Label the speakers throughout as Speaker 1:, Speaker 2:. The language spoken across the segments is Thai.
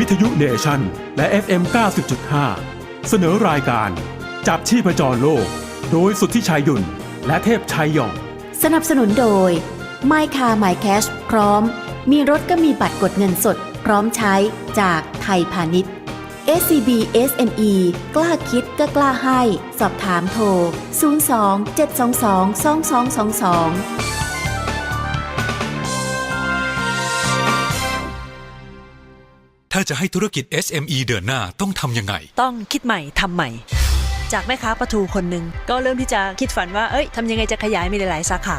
Speaker 1: วิทยุเนชั่น และ FM 90.5 เสนอรายการ จับชีพจรโลก โดยสุทธิชัยหยุ่น และเทพชัยหยอง
Speaker 2: สนับสนุนโดย My Car My Cash พร้อม มีรถก็มีบัตรกดเงินสด พร้อมใช้จากไทยพาณิชย์ SCB SME กล้าคิดก็กล้าให้ สอบถามโทร 02 722 2222
Speaker 3: ถ้าจะให้ธุรกิจ SME เดินหน้าต้องทำยังไง
Speaker 4: ต้องคิดใหม่ทำใหม่ จากแม่ค้าปลาทูคนหนึ่งก็เริ่มที่จะคิดฝันว่าเอ้ยทำยังไงจะขยายมีหลายๆสาขา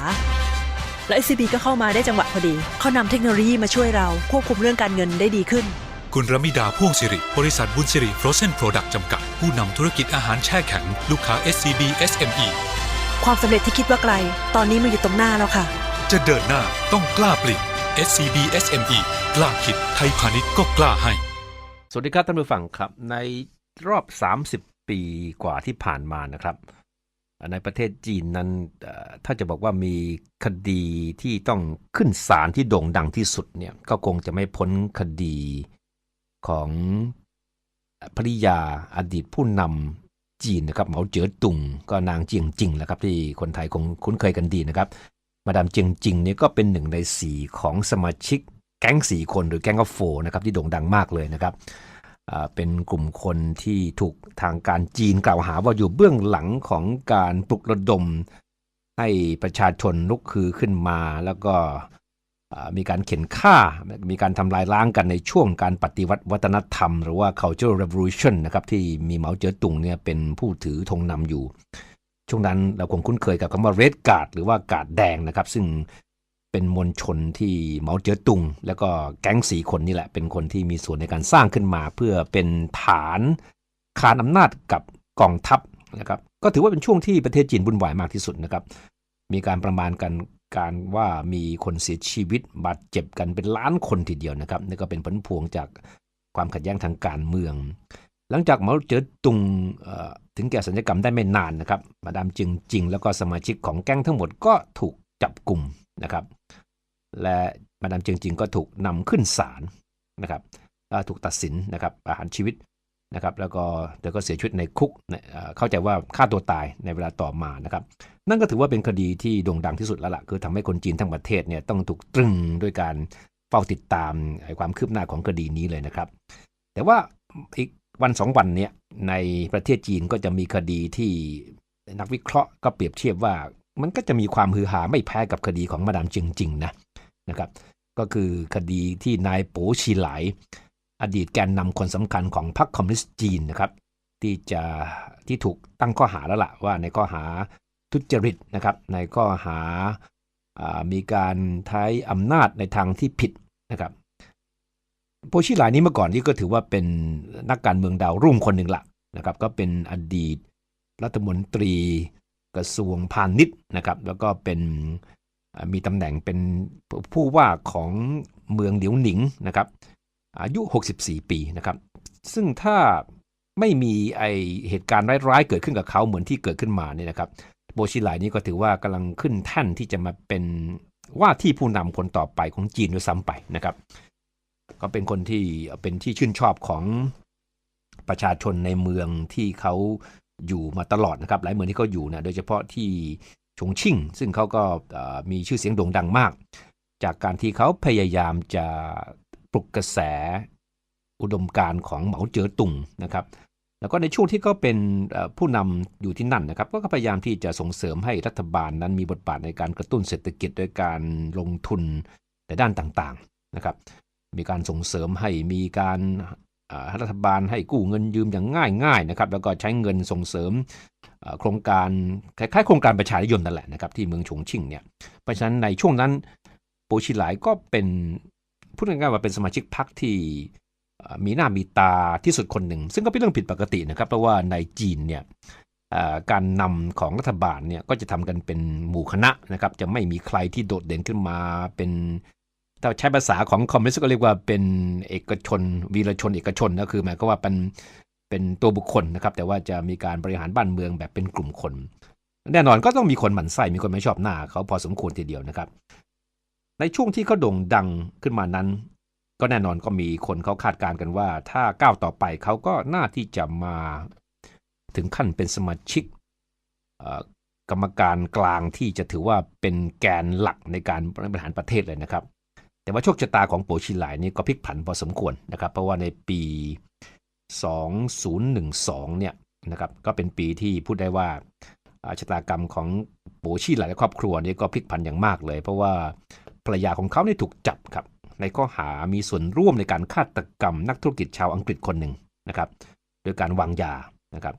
Speaker 4: แล้ว SCB ก็เข้ามาได้จังหวะพอดี เขานำเทคโนโลยีมาช่วยเราควบคุมเรื่องการเงินได้ดีขึ้น
Speaker 3: คุณรมิดาพ่วงสิริ บริษัทบุญสิริ Frozen Product จำกัด ผู้นำธุรกิจอาหารแช่แข็ง ลูกค้า SCB SME
Speaker 4: ความสำเร็จที่คิดว่าไกล ตอนนี้มาอยู่ตรงหน้าแล้วค่ะ
Speaker 3: จะเดินหน้าต้องกล้าเปลี่ยน SCB SME กล้าคิดไทยพาณิชย์ก็กล้าให้
Speaker 5: สวัสดีครับท่านผู้ฟังครับ ในรอบ 30 ปีกว่าที่ผ่านมานะครับ ในประเทศจีนนั้น ถ้าจะบอกว่ามีคดีที่ต้องขึ้นศาลที่โด่งดังที่สุดเนี่ย ก็คงจะไม่พ้นคดีของภริยาอดีตผู้นำจีนนะครับเหมาเจ๋อตุงก็นางเจียงจิงแหละครับ ที่คนไทยคงคุ้นเคยกันดีนะครับ มาดามเจียงจิงนี่ก็เป็นหนึ่งในสี่ของสมาชิกแก๊งสี่คนหรือแก๊งออฟโฟนะครับที่โด่งดังมากเลยนะครับเป็นกลุ่มคนที่ถูกทางการจีนกล่าวหาว่าอยู่เบื้องหลังของการปลุกระดม ให้ประชาชนลุกคือขึ้นมาแล้วก็มีการเข็นฆ่า มีการทำลายล้างกันในช่วงการปฏิวัติวัฒนธรรม หรือว่า cultural revolution นะครับที่มีเหมาเจ๋อตุงเนี่ยเป็นผู้ถือธงนำอยู่ ช่วงนั้นเราคงคุ้นเคยกับคำว่าเรดการ์ดหรือว่ากาดแดงนะครับ ซึ่งเป็นมวลชนที่เหมาเจ๋อตุง แล้วก็แก๊งสีคนนี่แหละ เป็นคนที่มีส่วนในการสร้างขึ้นมา เพื่อเป็นฐานคานอำนาจกับกองทัพนะครับก็ถือว่าเป็นช่วงที่ประเทศจีนวุ่นวายมากที่สุดนะครับ มีการประมาณกันการว่ามีคนเสียชีวิตบาดเจ็บกันเป็นล้านคนทีเดียวนะครับนี่ก็เป็นผลพวงจากความขัดแย้งทางการเมือง หลังจากเหมาเจ๋อตุงเอ่อ ถึงแก่สัญญกรรมได้ไม่นานนะครับ มาดามจึงจริง แล้วก็สมาชิกของแก๊งทั้งหมดก็ถูกจับกลุ่มนะครับ และมาดามจึงจริงก็ถูกนำขึ้นศาลนะครับถูกตัดสินนะครับประหารชีวิตนะครับ แล้วก็เธอก็เสียชีวิตในคุกเข้าใจว่าฆ่าตัวตายในเวลาต่อมานะครับ นั่นก็ถือว่าเป็นคดีที่โด่งดังที่สุดแล้วล่ะคือทำให้คนจีนทั้งประเทศเนี่ยต้องถูกตรึงด้วยการเฝ้าติดตามความคืบหน้าของคดีนี้เลยนะครับ แต่ว่าอีก วันสองวันเนี้ยในประเทศจีนก็จะมีคดีที่นักวิเคราะห์ก็เปรียบเทียบว่า มันก็จะมีความฮือฮาไม่แพ้กับคดีของมาดามเจิงจริงนะนะครับ ก็คือคดีที่นายโป๋ชีไหลอดีตแกนนำคนสำคัญของพรรคคอมมิวนิสต์จีนนะครับ ที่จะที่ถูกตั้งข้อหาแล้วล่ะว่าในข้อหาทุจริตนะครับ ในข้อหาามีการใช้อำนาจในทางที่ผิดนะครับ โปชิหลายนี้เมื่อก่อนนี่ก็ถือว่าเป็นนักการเมืองดาวรุ่งคนหนึ่งละนะครับ ก็เป็นอดีตรัฐมนตรีกระทรวงพาณิชย์นะครับ แล้วก็เป็นมีตำแหน่งเป็นผู้ว่าของเมืองเหลียวหนิงนะครับ อายุ 64 ปีนะครับ ซึ่งถ้าไม่มีไอเหตุการณ์ร้ายๆ เกิดขึ้นกับเขาเหมือนที่เกิดขึ้นมาเนี่ยนะครับ โบชิหลายนี้ก็ถือว่ากำลังขึ้นแท่นที่จะมาเป็นว่าที่ผู้นำคนต่อไปของจีนด้วยซ้ำไปนะครับ ก็เป็นคนที่เป็นที่ชื่นชอบของประชาชนในเมืองที่เขาอยู่มาตลอดนะครับ หลายเมืองที่เขาอยู่นะโดยเฉพาะที่ชงชิ่ง ซึ่งเขาก็มีชื่อเสียงโด่งดังมาก จากการที่เขาพยายามจะปลุกกระแสอุดมการณ์ของเหมาเจ๋อตุงนะครับ แล้วก็ในช่วงที่เขาเป็นผู้นำอยู่ที่นั่นนะครับ ก็พยายามที่จะส่งเสริมให้รัฐบาลนั้นมีบทบาทในการกระตุ้นเศรษฐกิจโดยการลงทุนในด้านต่างๆนะครับ มีการส่งเสริมให้มีการรัฐบาลให้กู้เงินยืมอย่างง่ายๆนะครับแล้วก็ใช้เงินส่งเสริมโครงการคล้ายๆโครงการประชานิยมนั่นแหละนะครับที่เมืองฉงชิ่งเนี่ยเพราะฉะนั้นในช่วงนั้นโปชิหลายก็เป็นพูดง่ายๆว่าเป็นสมาชิกพรรคที่มีหน้ามีตาที่สุดคนหนึ่ง ซึ่งก็เป็นเรื่องผิดปกตินะครับเพราะว่าในจีนเนี่ยการนำของรัฐบาลเนี่ยก็จะทำกันเป็นหมู่คณะนะครับจะไม่มีใครที่โดดเด่นขึ้นมาเป็น ถ้าใช้ภาษาของคอมมิวนิสต์ก็เรียกว่าเป็นเอกชน วีรชนเอกชนก็คือหมายก็ว่าเป็นเป็นตัวบุคคลนะครับ แต่ว่าจะมีการบริหารบ้านเมืองแบบเป็นกลุ่มคน แน่นอนก็ต้องมีคนหมั่นไส้มีคนไม่ชอบหน้าเขาพอสมควรทีเดียวนะครับ ในช่วงที่เขาโด่งดังขึ้นมานั้น ก็แน่นอนก็มีคนเขาคาดการณ์กันว่า ถ้าก้าวต่อไปเขาก็น่าที่จะมาถึงขั้นเป็นสมาชิกกรรมการกลางที่จะถือว่าเป็นแกนหลักในการบริหารประเทศเลยนะครับ แต่ว่าโชคชะตาของโปชิหลายนี่ก็พลิกผันพอสมควรนะครับ เพราะว่าในปี 2012 เนี่ยนะครับก็เป็นปีที่พูดได้ว่าอาชะตากรรมของโปชิหลายและครอบครัวนี่ก็พลิกผันอย่างมากเลย เพราะว่าภรรยาของเขาเนี่ยถูกจับครับในข้อหามีส่วนร่วมในการฆาตกรรมนักธุรกิจชาวอังกฤษคนหนึ่งนะครับโดยการวางยานะครับ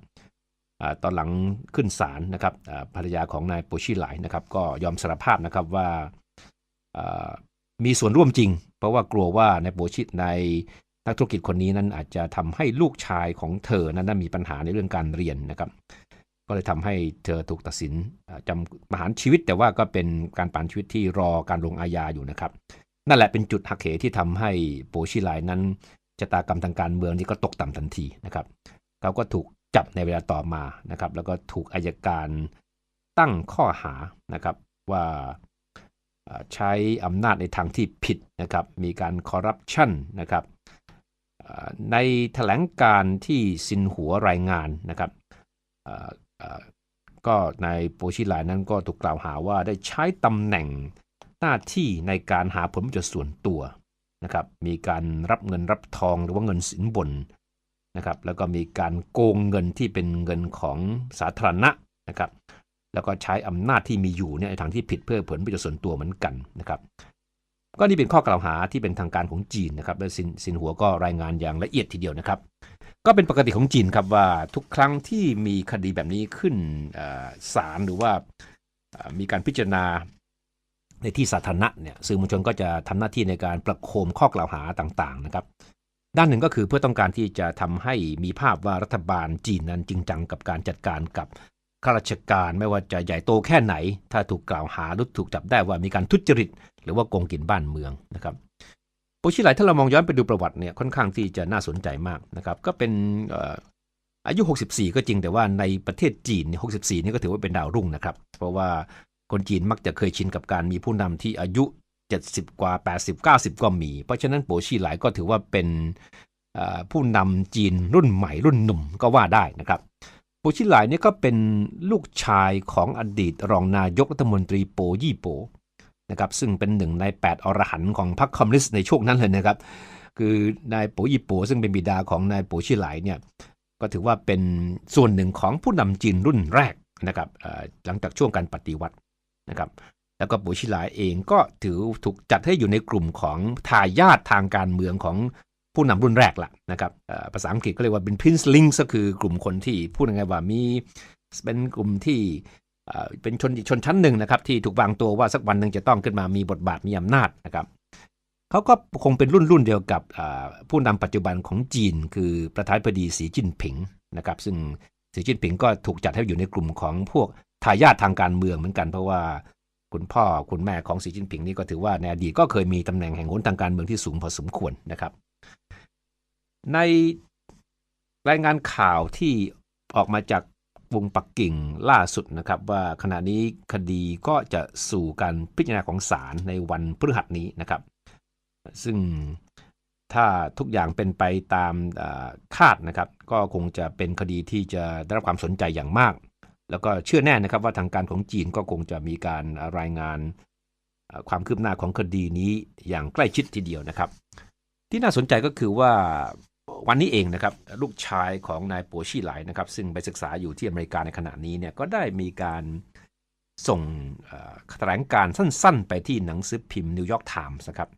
Speaker 5: อตอนหลังขึ้นศาลนะครับภรรยาของนายโปชิหลายนะครับ ก็ยอมสารภาพนะครับว่า มีส่วนร่วมจริง เพราะว่ากลัวว่านายโปชิตในนักธุรกิจคนนี้นั้นอาจจะทำให้ลูกชายของเธอนั้นมีปัญหาในเรื่องการเรียนนะครับก็เลยทำให้เธอถูกตัดสินอ่าจำประหารชีวิต แต่ว่าก็เป็นการประหารชีวิตที่รอการลงอาญาอยู่นะครับ นั่นแหละเป็นจุดหักเหที่ทำให้โปชิไลนั้นชะตากรรมทางการเมืองนี้ก็ตกต่ำทันทีนะครับเขาก็ถูกจับในเวลาต่อมานะครับ แล้วก็ถูกอายการตั้งข้อหานะครับว่า ใช้อำนาจในทางที่ผิดนะครับ มีการคอร์รัปชันนะครับในแถลงการที่ซินหัวรายงานนะครับก็ในายโปชิไลนั้นก็ถูกกล่าวหาว่าได้ใช้ตำแหน่งหน้าที่ในการหาผลประโยชน์ส่วนตัวนะครับ มีการรับเงินรับทองหรือว่าเงินสินบนนะครับ แล้วก็มีการโกงเงินที่เป็นเงินของสาธารณะนะครับ แล้วก็ใช้อำนาจที่มีอยู่เนี่ยในทางที่ผิดเพื่อผลประโยชน์ส่วนตัวเหมือนกันนะครับก็นี่เป็นข้อกล่าวหาที่เป็นทางการของจีนนะครับและสินสินหัวก็รายงานอย่างละเอียดทีเดียวนะครับ ก็เป็นปกติของจีนครับว่าทุกครั้งที่มีคดีแบบนี้ขึ้นศาลหรือว่ามีการพิจารณาในที่สาธารณะเนี่ยสื่อมวลชนก็จะทำหน้าที่ในการประโคมข้อกล่าวหาต่างๆนะครับ ด้านหนึ่งก็คือเพื่อต้องการที่จะทำให้มีภาพว่ารัฐบาลจีนนั้นจริงจังกับการจัดการกับ ข้าราชการไม่ว่าจะใหญ่โตแค่ไหน ถ้าถูกกล่าวหาหรือถูกจับได้ว่ามีการทุจริต หรือว่าโกงกินบ้านเมืองนะครับโปชิไลถ้าเรามองย้อนไปดูประวัติเนี่ยค่อนข้างที่จะน่าสนใจมากนะครับ ก็เป็นอายุ 64 ก็จริงแต่ว่าในประเทศจีน 64 นี่ก็ถือว่าเป็นดาวรุ่งนะครับ เพราะว่าคนจีนมักจะเคยชินกับการมีผู้นำที่อายุ 70 กว่า 80 90 ก็มี เพราะฉะนั้นโปชีหลายก็ถือว่าเป็นผู้นำจีนรุ่นใหม่รุ่นหนุ่มก็ว่าได้นะครับ ปูชิหลายเนี่ยก็เป็นลูกชายของอดีตรองนายกรัฐมนตรีโปยี่โปนะครับซึ่งเป็นหนึ่งใน 8 อรหันต์ของพรรคคอมมิวนิสต์ในช่วงนั้นเลยนะครับ คือนายโปยี่โปซึ่งเป็นบิดาของนายโปชิหลายเนี่ยก็ถือว่าเป็นส่วนหนึ่งของผู้นำจีนรุ่นแรกนะครับหลังจากช่วงการปฏิวัตินะครับแล้วก็ปูชิหลาเองก็ถือถูกจัดให้อยู่ในกลุ่มของทายาททางการเมืองของ ผู้นำรุ่นแรกละนะครับภาษาอังกฤษก็เรียกว่าเป็น Prince Link ก็คือกลุ่มคนที่พูดยังไงว่ามีเป็นกลุ่มที่เป็นชนชนชั้นหนึ่งนะครับที่ถูกวางตัวว่าสักวันหนึ่งจะต้องขึ้นมามีบทบาทมีอำนาจนะครับเขาก็คงเป็นรุ่นรุ่นเดียวกับผู้นำปัจจุบันของจีน คือประธานาธิบดีสีจิ้นผิงนะครับซึ่งสีจิ้นผิงก็ถูกจัดให้อยู่ในกลุ่มของพวกทายาททางการเมืองเหมือนกันเพราะว่าคุณพ่อคุณแม่ของสีจิ้นผิงนี่ก็ถือว่าในอดีตก็เคยมีตำแหน่งแห่งหนทางการเมืองที่สูงพอสมควรนะครับ ในรายงานข่าวที่ออกมาจากวงปักกิ่งล่าสุดนะครับว่าขณะนี้คดีก็จะสู่การพิจารณาของศาลในวันพฤหัสนี้นะครับ ซึ่งถ้าทุกอย่างเป็นไปตามคาดนะครับ ก็คงจะเป็นคดีที่จะได้รับความสนใจอย่างมาก แล้วก็เชื่อแน่นะครับว่าทางการของจีนก็คงจะมีการรายงานความคืบหน้าของคดีนี้อย่างใกล้ชิดทีเดียวนะครับ ที่น่าสนใจก็คือว่าวันนี้เองนะครับลูกชายของนายปัวชี่ไหลนะครับ ซึ่งไปศึกษาอยู่ที่อเมริกาในขณะนี้เนี่ยก็ได้มีการส่งแถลงการสั้นๆ ไปที่หนังสือพิมพ์นิวยอร์กไทมส์นะครับ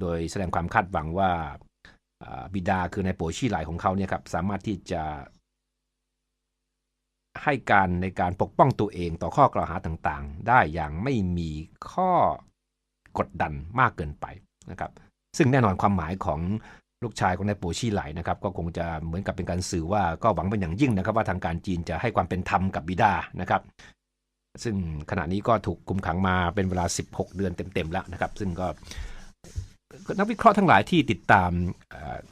Speaker 5: โดยแสดงความคาดหวังว่าบิดาคือนายปัวชี่ไหลของเขาเนี่ยครับสามารถที่จะให้การในการปกป้องตัวเองต่อข้อกล่าวหาต่างๆ ได้อย่างไม่มีข้อกดดันมากเกินไปนะครับ ซึ่งแน่นอนความหมายของลูกชายของนายปูชี่ไหลนะครับก็คงจะเหมือนกับเป็นการสื่อว่าก็หวังเป็นอย่างยิ่งนะครับ ว่าทางการจีนจะให้ความเป็นธรรมกับบิดานะครับ ซึ่งขณะนี้ก็ถูกคุมขังมาเป็นเวลา 16 เดือนเต็มๆแล้วนะครับ ซึ่งก็นักวิเคราะห์ทั้งหลายที่ติดตาม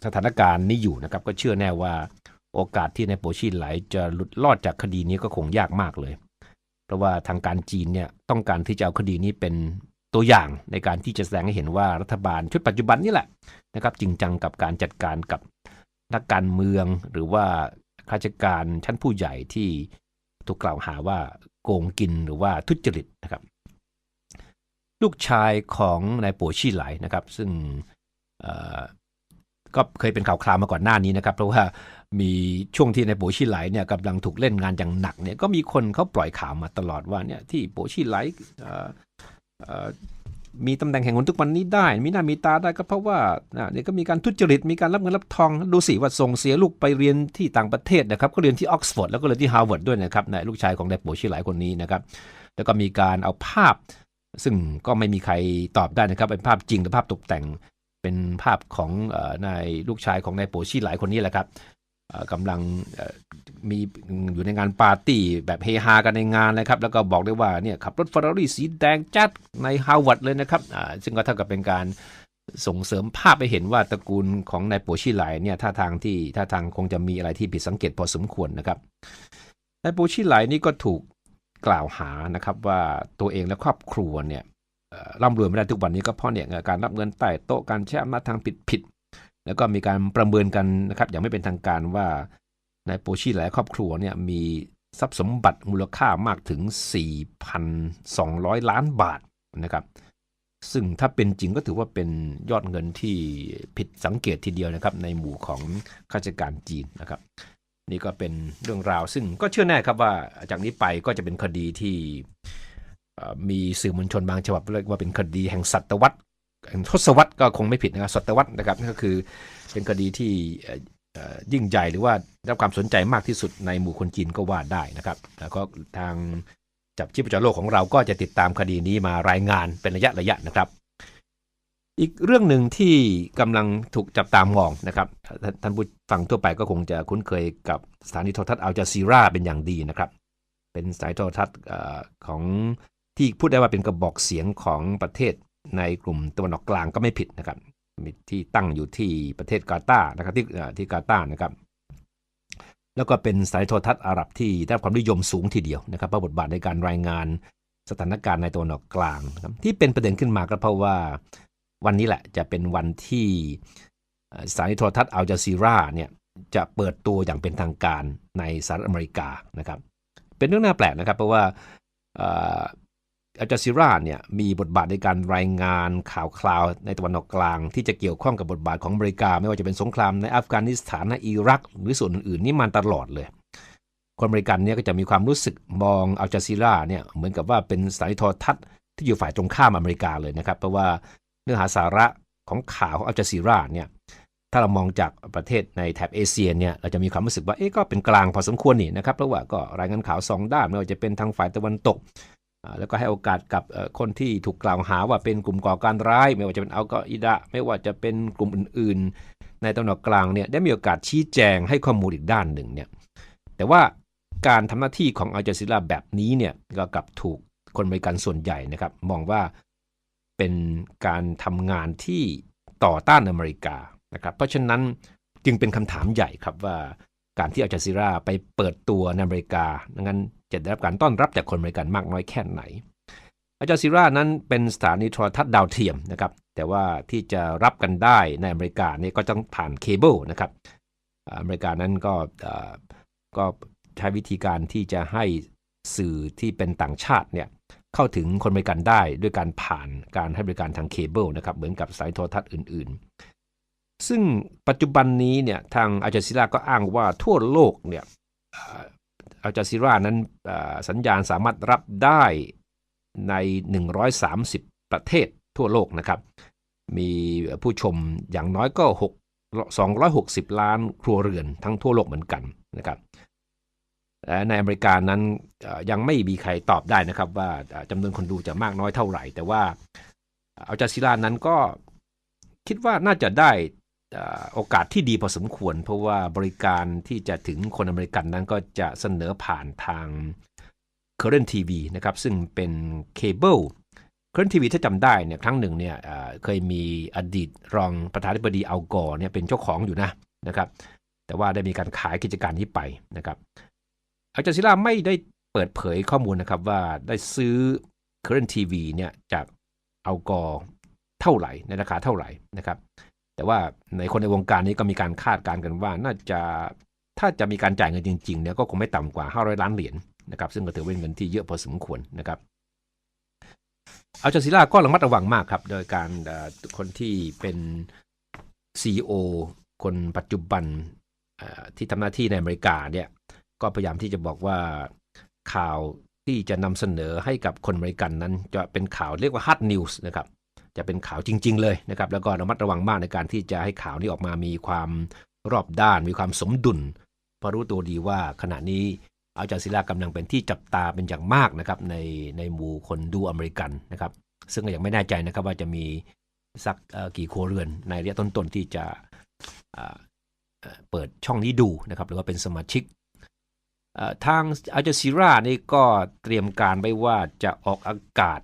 Speaker 5: สถานการณ์นี้อยู่นะครับ ก็เชื่อแน่ว่าโอกาสที่นายโปชินไหลจะหลุดรอดจากคดีนี้ก็คงยากมากเลย เพราะว่าทางการจีนเนี่ยต้องการที่จะเอาคดีนี้เป็น ตัวอย่างในการที่จะแสดงให้เห็นว่ารัฐบาลชุดปัจจุบันนี่แหละนะครับจริงจังกับการจัดการกับนักการเมืองหรือว่าข้าราชการชั้นผู้ใหญ่ที่ถูกกล่าวหาว่าโกงกินหรือว่าทุจริตนะครับลูกชายของนายโปชี่ไหลนะครับ ซึ่งก็เคยเป็นข่าวคราวมาก่อนหน้านี้นะครับ เพราะว่ามีช่วงที่นายโปชี่ไหลเนี่ยกำลังถูกเล่นงานอย่างหนักเนี่ยก็มีคนเขาปล่อยข่าวมาตลอดว่าเนี่ยที่โปชี่ไหล มีตำแหน่งแห่งหนทุกวันนี้ได้ มีหน้ามีตาได้ก็เพราะว่าเนี่ยก็มีการทุจริต มีการรับเงินรับทอง ดูสิว่าส่งเสียลูกไปเรียนที่ต่างประเทศนะครับ ก็เรียนที่ออกซฟอร์ดแล้วก็เรียนที่ฮาร์วาร์ดด้วยนะครับนายลูกชายของนายโปชี่ไหลายคนนี้นะครับ แล้วก็มีการเอาภาพ ซึ่งก็ไม่มีใครตอบได้นะครับ เป็นภาพจริงหรือภาพตกแต่ง เป็นภาพของนายลูกชายของนายโปชี่หลายคนนี้แหละครับ กำลังมีอยู่ในงานปาร์ตี้แบบเฮฮากันในงานนะครับ แล้วก็บอกได้ว่าเนี่ยขับรถฟ e ร r รี่สีแดงจัดในฮาวาร์ดเลยนะครับซึ่งก็เท่ากับเป็นการส่งเสริมภาพไปเห็นว่าตระกูลของนายโปชี่ไหลเนี่ยท่าทางที่ท่าทางคงจะมีอะไรที่ผิดสังเกตพอสมควรนะครับนายโปชี่ไหลนี่ก็ถูกกล่าวหานะครับว่าตัวเองและครอบครัวเนี่ยร่ำรวยไม่ได้ทุกวันนี้ก็เพราะเนี่ยการรับเงินใต้โต๊ะการใช้อำนาจทางผิดผิด แล้วก็มีการประเมินกันนะครับอย่างไม่เป็นทางการว่านายโปชี่และครอบครัวเนี่ยมีทรัพย์สมบัติมูลค่ามากถึง 4,200 ล้านบาทนะครับ ซึ่งถ้าเป็นจริงก็ถือว่าเป็นยอดเงินที่ผิดสังเกตทีเดียวนะครับ ในหมู่ของข้าราชการจีนนะครับ นี่ก็เป็นเรื่องราว ซึ่งก็เชื่อแน่ครับว่าจากนี้ไปก็จะเป็นคดีที่มีสื่อมวลชนบางฉบับเรียกว่าเป็นคดีแห่งศตวรรษ ทศวรรษก็คงไม่ผิดนะครับศตวรรษนะครับนั่นก็คือเป็นคดีที่ยิ่งใหญ่หรือว่าได้รับความสนใจมากที่สุดในหมู่คนจีนก็ว่าได้นะครับ แล้วก็ทางจับชีพจรโลกของเราก็จะติดตามคดีนี้มารายงานเป็นระยะระยะนะครับ อีกเรื่องหนึ่งที่กำลังถูกจับตามองนะครับ ท่านผู้ฟังทั่วไปก็คงจะคุ้นเคยกับสถานีโทรทัศน์อัลจาซีราเป็นอย่างดีนะครับ เป็นสายโทรทัศน์ของที่พูดได้ว่าเป็นกระบอกเสียงของประเทศ ในกลุ่มตะวันออกกลางก็ไม่ผิดนะครับมีที่ตั้งอยู่ที่ประเทศกาตาร์นะครับที่ที่กาตาร์นะครับแล้วก็เป็นสายโทรทัศน์อาหรับที่ได้ความนิยมสูงทีเดียวนะครับเพราะบทบาทในการรายงานสถานการณ์ในตะวันออกกลางนะครับที่เป็นประเด็นขึ้นมาก็เพราะว่าวันนี้แหละจะเป็นวันที่สถานีโทรทัศน์อัลจาซีราเนี่ยจะเปิดตัวอย่างเป็นทางการในสหรัฐอเมริกานะครับ เป็นเรื่องน่าแปลกนะครับ เพราะว่า อัลจาซีราเนี่ยมีบทบาทในการรายงานข่าวคราวในตะวันออกกลาง ที่จะเกี่ยวข้องกับบทบาทของอเมริกา ไม่ว่าจะเป็นสงครามในอัฟกานิสถานในอิรัก หรือส่วนอื่นๆนี่มาตลอดเลย คนอเมริกันเนี่ยก็จะมีความรู้สึกมองอัลจาซีราเนี่ยเหมือนกับว่าเป็นสานีโทรทัศน์ที่อยู่ฝ่ายตรงข้ามอเมริกาเลยนะครับ เพราะว่าเนื้อหาสาระของข่าวของอัลจาซีราเนี่ยถ้าเรามองจากประเทศในแถบเอเชียเนี่ยเราจะมีความรู้สึกว่าเอ๊ะก็เป็นกลางพอสมควรนี่นะครับเพราะว่าก็รายงานข่าวสองด้านไม่ว่าจะเป็นทางฝ่ายตะวันตก แล้วก็ให้โอกาสกับคนที่ถูกกล่าวหาว่าเป็นกลุ่มก่อการร้าย ไม่ว่าจะเป็นอัลกออิดะไม่ว่าจะเป็นกลุ่มอื่น ๆ ในตะวันออกกลางเนี่ยได้มีโอกาสชี้แจงให้ข้อมูลอีกด้านหนึ่งเนี่ยแต่ว่าการทำหน้าที่ของอัลจาซีราแบบนี้เนี่ยก็กลับถูกคนอเมริกันส่วนใหญ่นะครับมองว่าเป็นการทำงานที่ต่อต้านอเมริกานะครับเพราะฉะนั้นจึงเป็นคำถามใหญ่ครับว่าการที่อัลจาซีราไปเปิดตัวในอเมริกางั้น จะได้รับการต้อนรับจากคนอเมริกันมากน้อยแค่ไหนอัลจารย์ซีรานั้นเป็นสถานีโทรทัศน์ดาวเทียมนะครับ แต่ว่าที่จะรับกันได้ในอเมริกานี่ก็ต้องผ่านเคเบิลนะครับอเมริกานั้นก็ก็ใช้วิธีการที่จะให้สื่อที่เป็นต่างชาติเนี่ยเข้าถึงคนอเมริกันได้ด้วยการผ่านการให้บริการทางเคเบิลนะครับเหมือนกับสายโทรทัศน์อื่นๆ ซึ่งปัจจุบันนี้เนี่ยทางอาจารย์ซิราก็อ้างว่าทั่วโลกเนี่ย อาจาซิรานั้นสัญญาณสามารถรับได้ใน 130 ประเทศทั่วโลกนะครับ มีผู้ชมอย่างน้อยก็ 6 260 ล้านครัวเรือนทั้งทั่วโลกเหมือนกันนะครับและในอเมริกานั้นยังไม่มีใครตอบได้นะครับ ว่าจำนวนคนดูจะมากน้อยเท่าไหร่ แต่ว่าอัลจาซีรานั้นก็คิดว่าน่าจะได้ โอกาสที่ดีพอสมควร เพราะว่าบริการที่จะถึงคนอเมริกันนั้นก็จะเสนอผ่านทาง Current TV นะครับซึ่งเป็นเคเบิล Current TV ถ้าจำได้เนี่ยครั้งหนึ่งเนี่ยเคยมีอดีตรองประธานาธิบดีอัลกอร์เนี่ยเป็นเจ้าของอยู่นะนะครับแต่ว่าได้มีการขายกิจการนี้ไปนะครับอาจารย์ศิลาไม่ได้เปิดเผยข้อมูลนะครับว่าได้ซื้อ Current TV เนี่ยจากอัลกอร์เท่าไหร่ในราคาเท่าไหร่นะครับ แต่ว่าในคนในวงการนี้ก็มีการคาดการณ์กันว่าน่าจะถ้าจะมีการจ่ายเงินจริงๆเนี่ยก็คงไม่ต่ำกว่า 500 ล้านเหรียญนะครับซึ่งก็ถือเป็นเงินที่เยอะพอสมควรนะครับอัลจาซีราก็ระมัดระวังมากครับ โดยการคนที่เป็น CEO คนปัจจุบันที่ทำหน้าที่ในอเมริกาเนี่ยก็พยายามที่จะบอกว่าข่าวที่จะนำเสนอให้กับคนอเมริกันนั้น จะเป็นข่าวเรียกว่า hard news นะครับ จะเป็นข่าวจริง ๆ เลยนะครับแล้วก็ระมัดระวังมากในการที่จะให้ข่าวนี้ออกมามีความรอบด้าน มีความสมดุลเพราะรู้ตัวดีว่าขณะนี้อัลจาซิรากำลังเป็นที่จับตาเป็นอย่างมากนะครับในในหมู่คนดูอเมริกันนะครับซึ่งก็ยังไม่แน่ใจนะครับว่าจะมีสักเอ่อกี่ครัวเรือนในระยะต้นๆที่จะอ่าเปิดช่องนี้ดูนะครับหรือว่าเป็นสมาชิกทางอัลจาซีรานี่ก็เตรียมการไว้ว่าจะออกอากาศ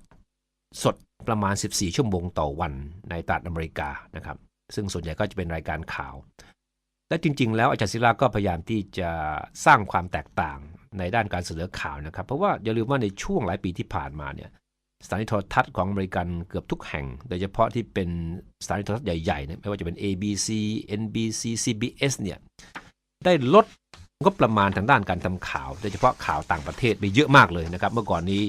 Speaker 5: สด ประมาณ 14 ชั่วโมงต่อวันในตลาดอเมริกานะครับ ซึ่งส่วนใหญ่ก็จะเป็นรายการข่าว และจริง ๆ แล้วอาจารย์ศิลาก็พยายามที่จะสร้างความแตกต่างในด้านการเสนอข่าวนะครับ เพราะว่าอย่าลืมว่าในช่วงหลายปีที่ผ่านมาเนี่ยสถานีโทรทัศน์ของอเมริกันเกือบทุกแห่ง โดยเฉพาะที่เป็นสถานีโทรทัศน์ใหญ่ๆเนี่ยไม่ว่าจะเป็น ABC NBC CBS เนี่ยได้ลดงบประมาณทางด้านการทำข่าว โดยเฉพาะข่าวต่างประเทศไปเยอะมากเลยนะครับ เมื่อก่อนนี้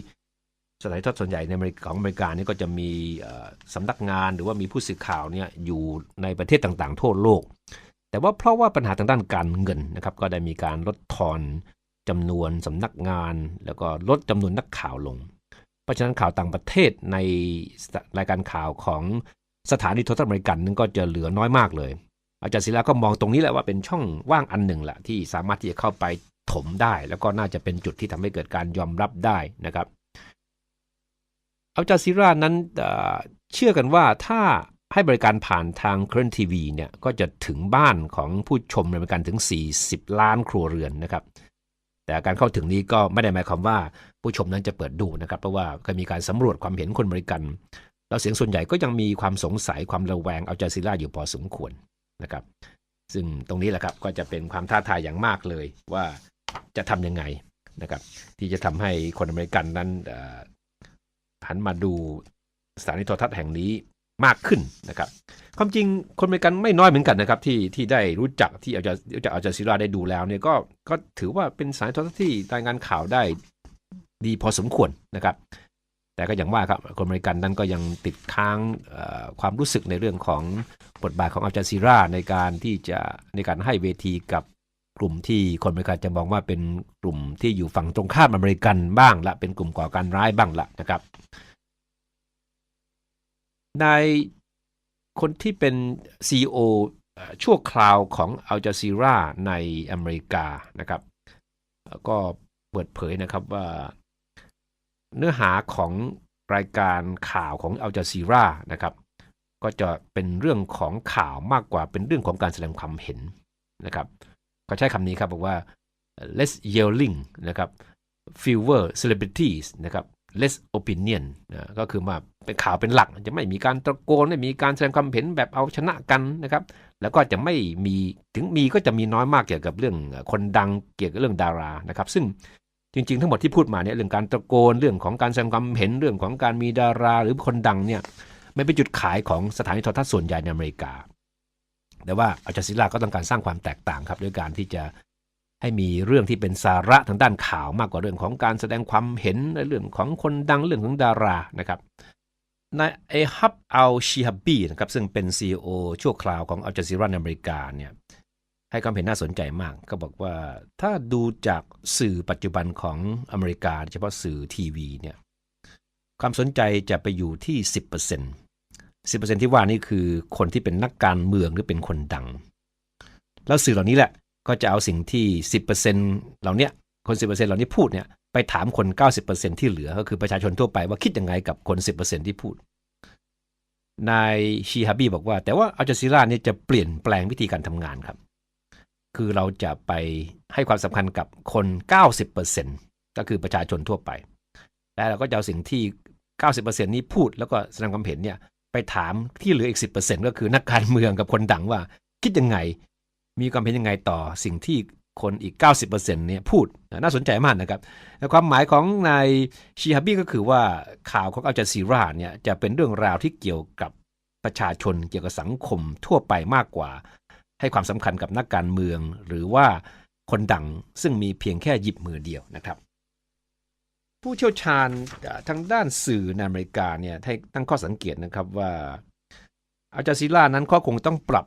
Speaker 5: สถานทรทัศน์ส่วนใหญ่ในของอเมริกานี่ก็จะมีสำนักงานหรือว่ามีผู้สื่อข่าวเนี่ยอยู่ในประเทศต่างๆ ทั่วโลก แต่ว่าเพราะว่าปัญหาทางด้านการเงินนะครับก็ได้มีการลดทอนจำนวนสำนักงาน แล้วก็ลดจำนวนนักข่าวลง เพราะฉะนั้นข่าวต่างประเทศในรายการข่าวของสถานีโทรทัศน์อเมริกันนั้นก็จะเหลือน้อยมากเลย อาจารย์ศิลาก็มองตรงนี้แหละว่าเป็นช่องว่างอันหนึ่งแหละที่สามารถที่จะเข้าไปถมได้ แล้วก็น่าจะเป็นจุดที่ทำให้เกิดการยอมรับได้นะครับ อัลจาซีรานั้นเชื่อกันว่าถ้าให้บริการผ่านทางเครนทีวีเนี่ยก็จะถึงบ้านของผู้ชมในบริการถึง 40 ล้านครัวเรือนนะครับ แต่การเข้าถึงนี้ก็ไม่ได้หมายความว่าผู้ชมนั้นจะเปิดดูนะครับ เพราะว่าก็มีการสำรวจความเห็นคนบริกันแล้วเสียงส่วนใหญ่ก็ยังมีความสงสัยความระแวงอัลจาซีราอยู่พอสมควรนะครับ ซึ่งตรงนี้แหละครับก็จะเป็นความท้าทายอย่างมากเลยว่าจะทำยังไงนะครับ ที่จะทำให้คนอเมริกันนั้น หันมาดูสถานีโทรทัศน์แห่งนี้มากขึ้นนะครับความจริงคนอเมริกันไม่น้อยเหมือนกันนะครับที่ที่ได้รู้จักที่อาจจะจักอาจารย์ศิราได้ดูแล้วเนี่ยก็ก็ถือว่าเป็นสถายโทรทัศน์ที่รายงานข่าวได้ดีพอสมควรนะครับ แต่ก็อย่างว่าครับคนอเมริกันนั้นก็ยังติดค้างความรู้สึกในเรื่องของบทบาทของอาจารย์ศิราในการที่จะในการให้เวทีกับกลุ่มที่คนอเมริกันจะมองว่าเป็นกลุ่มที่อยู่ฝั่งตรงข้ามอเมริกันบ้างละเป็นกลุ่มก่อการร้ายบ้างละนะครับ ในคนที่เป็น CEO เอ่อชั่วคราวของอัลจาซีราในอเมริกานะครับ ก็เปิดเผยนะครับว่า เนื้อหาของรายการข่าวของอัลจาซีรานะครับ ก็จะเป็นเรื่องของข่าวมากกว่าเป็นเรื่องของการแสดงความเห็นนะครับก็ใช้คำนี้ครับบอกว่า less yelling นะครับ fewer celebrities นะครับ less opinion นะก็คือมาเป็นข่าวเป็นหลัก จะไม่มีการตะโกนไม่มีการแสดงความเห็นแบบเอาชนะกันนะครับ แล้วก็จะไม่มีถึงมีก็จะมีน้อยมากเกี่ยวกับเรื่องคนดังเกี่ยวกับเรื่องดารานะครับ ซึ่งจริง ๆ ทั้งหมดที่พูดมาเนี่ยเรื่องการตะโกนเรื่องของการแสดงความเห็นเรื่องของการมีดารา หรือคนดังเนี่ยไม่เป็นจุดขายของสถานีโทรทัศน์ส่วนใหญ่ในอเมริกา แต่ว่าอาจาศิลาก็ต้องการสร้างความแตกต่างครับด้วยการที่จะ ให้มีเรื่องที่เป็นสาระทางด้านข่าวมากกว่าเรื่องของการแสดงความเห็นในเรื่องของคนดังเรื่องของดารานะครับนายเอฮับอัลชิฮับบีนะครับซึ่งเป็น CEO ชั่วคราวของอัลจซีราในอเมริกาเนี่ยให้ความเห็นน่าสนใจมาก ก็บอกว่าถ้าดูจากสื่อปัจจุบันของอเมริกาโดยเฉพาะสื่อทีวีเนี่ยความสนใจจะไปอยู่ที่ 10% 10%ที่ว่านี่คือคนที่เป็นนักการเมืองหรือเป็นคนดัง แล้วสื่อเหล่านี้แหละ ก็จะเอาสิ่งที่ 10%เหล่านี้คน 10%เหล่านี้พูดเนี่ยไปถามคน 90%ที่เหลือก็คือประชาชนทั่วไปว่าคิดยังไงกับคน 10%ที่พูด นายชีฮับบีบอกว่า แต่ว่าอัลจซีราเนี่ยจะเปลี่ยนแปลงวิธีการทำงานครับ คือเราจะไปให้ความสำคัญกับคน 90%ก็คือประชาชนทั่วไป และเราก็จะเอาสิ่งที่ 90%นี้พูดแล้วก็แสดงความเห็นเนี่ยไปถามที่เหลืออีก 10%ก็คือนักการเมืองกับคนดังว่าคิดยังไง มีความเห็นยังไงต่อสิ่งที่คนอีก 90%เนี่ยพูดน่าสนใจมากนะครับและความหมายของนายชีฮับบี้ก็คือว่าข่าวของอัลจาซีราเนี่ยจะเป็นเรื่องราวที่เกี่ยวกับประชาชนเกี่ยวกับสังคมทั่วไปมากกว่า ให้ความสำคัญกับนักการเมือง หรือว่าคนดังซึ่งมีเพียงแค่หยิบมือเดียวนะครับผู้เชี่ยวชาญทางด้านสื่อในอเมริกาเนี่ยให้ตั้งข้อสังเกตนะครับว่าอาจาซิล่านั้นก็คงต้องปรับ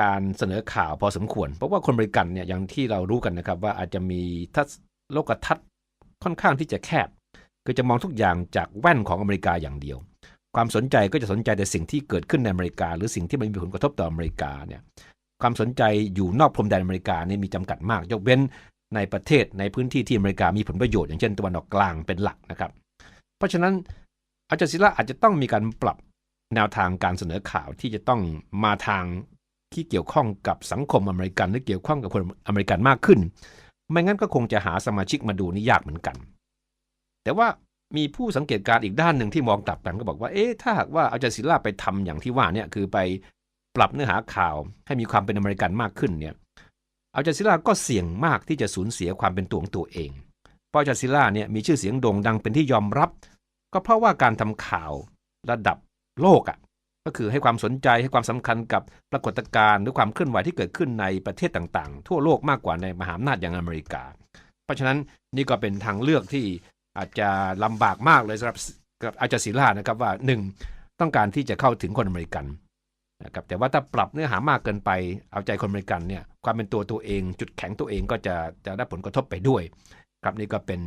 Speaker 5: การเสนอข่าวพอสมควร เพราะว่าคนอเมริกันเนี่ยอย่างที่เรารู้กันนะครับ ว่าอาจจะมีทัศโลกทัศน์ค่อนข้างที่จะแคบ คือจะมองทุกอย่างจากแว่นของอเมริกาอย่างเดียว ความสนใจก็จะสนใจแต่สิ่งที่เกิดขึ้นในอเมริกา หรือสิ่งที่มันมีผลกระทบต่ออเมริกาเนี่ยความสนใจอยู่นอกพรมแดนอเมริกาเนี่ยมีจำกัดมาก ยกเว้นในประเทศในพื้นที่ที่อเมริกามีผลประโยชน์อย่างเช่นตะวันออกกลางเป็นหลักนะครับ เพราะฉะนั้นอาจารย์ศิลาอาจจะต้องมีการปรับแนวทางการเสนอข่าวที่จะต้องมาทาง ที่เกี่ยวข้องกับสังคมอเมริกันหรือเกี่ยวข้องกับคนอเมริกันมากขึ้น ไม่งั้นก็คงจะหาสมาชิกมาดูนี่ยากเหมือนกัน แต่ว่ามีผู้สังเกตการณ์อีกด้านหนึ่งที่มองกลับกันก็บอกว่า เอ๊ะ ถ้าหากว่าอาจารย์ศิลาไปทำอย่างที่ว่าเนี่ย คือไปปรับเนื้อหาข่าวให้มีความเป็นอเมริกันมากขึ้นเนี่ยอาจารย์ศิลาก็เสี่ยงมากที่จะสูญเสียความเป็นตัวของตัวเอง เพราะอาจารย์ศิลาเนี่ยมีชื่อเสียงโด่งดังเป็นที่ยอมรับ ก็เพราะว่าการทำข่าวระดับโลกอะ ก็คือให้ความสนใจให้ความสำคัญกับปรากฏการณ์หรือความเคลื่อนไหวที่เกิดขึ้นในประเทศต่างๆ ทั่วโลกมากกว่าในมหาอำนาจอย่างอเมริกา เพราะฉะนั้นนี่ก็เป็นทางเลือกที่อาจจะลำบากมากเลยสำหรับกับอาจารย์ศิลานะครับว่าหนึ่งต้องการที่จะเข้าถึงคนอเมริกันนะครับแต่ว่าถ้าปรับเนื้อหามากเกินไปเอาใจคนอเมริกันเนี่ยความเป็นตัวตัวเอง จุดแข็งตัวเองก็จะจะได้ผลกระทบไปด้วยครับนี่ก็เป็น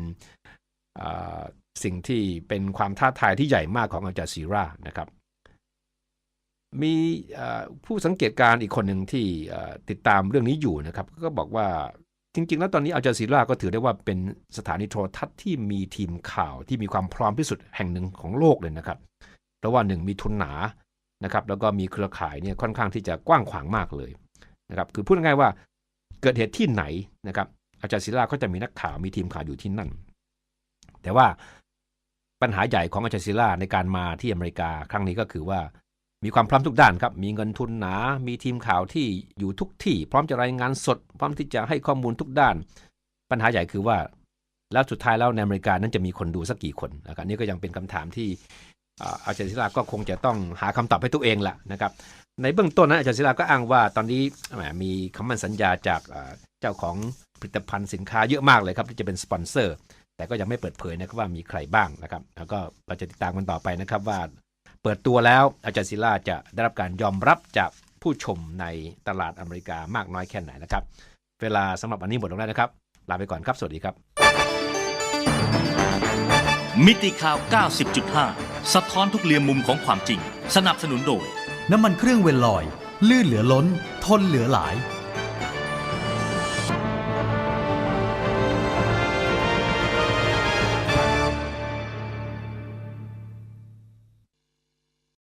Speaker 5: สิ่งที่เป็นความท้าทายที่ใหญ่มากของอาจารย์ศิรานะครับ มีผู้สังเกตการอีกคนหนึ่งที่ติดตามเรื่องนี้อยู่นะครับ ก็บอกว่าจริง ๆ แล้วตอนนี้อัลจาซีราก็ถือได้ว่าเป็นสถานีโทรทัศน์ที่มีทีมข่าวที่มีความพร้อมที่สุดแห่งหนึ่งของโลกเลยนะครับ เพราะว่าหนึ่งมีทุนหนานะครับ แล้วก็มีเครือข่ายเนี่ยค่อนข้างที่จะกว้างขวางมากเลยนะครับ คือพูดง่ายๆว่าเกิดเหตุที่ไหนนะครับอาจารย์ศิลาก็จะมีนักข่าวมีทีมข่าวอยู่ที่นั่น แต่ว่าปัญหาใหญ่ของอาจารย์ศิลาในการมาที่อเมริกาครั้งนี้ก็คือว่า มีความพร้อมทุกด้านครับ มีเงินทุนหนา มีทีมข่าวที่อยู่ทุกที่ พร้อมจะรายงานสด พร้อมที่จะให้ข้อมูลทุกด้าน ปัญหาใหญ่คือว่า แล้วสุดท้ายแล้วในอเมริกานั้นจะมีคนดูสักกี่คนนะครับนี่ก็ยังเป็นคำถามที่อาจารย์ศิลาก็คงจะต้องหาคำตอบให้ตัวเองละนะครับ ในเบื้องต้นนะอาจารย์ศิลาก็อ้างว่าตอนนี้มีคำมั่นสัญญาจากเจ้าของผลิตภัณฑ์สินค้าเยอะมากเลยครับที่จะเป็นสปอนเซอร์แต่ก็ยังไม่เปิดเผยนะครับว่ามีใครบ้างนะครับ แล้วก็เราจะติดตามกันต่อไปนะครับว่า เปิดตัวแล้วอาจารย์ศิลาจะได้รับการยอมรับจากผู้ชมในตลาดอเมริกามากน้อยแค่ไหนนะครับ เวลาสำหรับวันนี้หมดลงแล้วนะครับ ลาไปก่อนครับ สวัสดีครับ
Speaker 6: มิติข่าว 90.5 สะท้อนทุกเรียมมุมของความจริง สนับสนุนโดย
Speaker 7: น้ำมันเครื่องเวลลอย ลื่นเหลือล้น ทนเหลือหลาย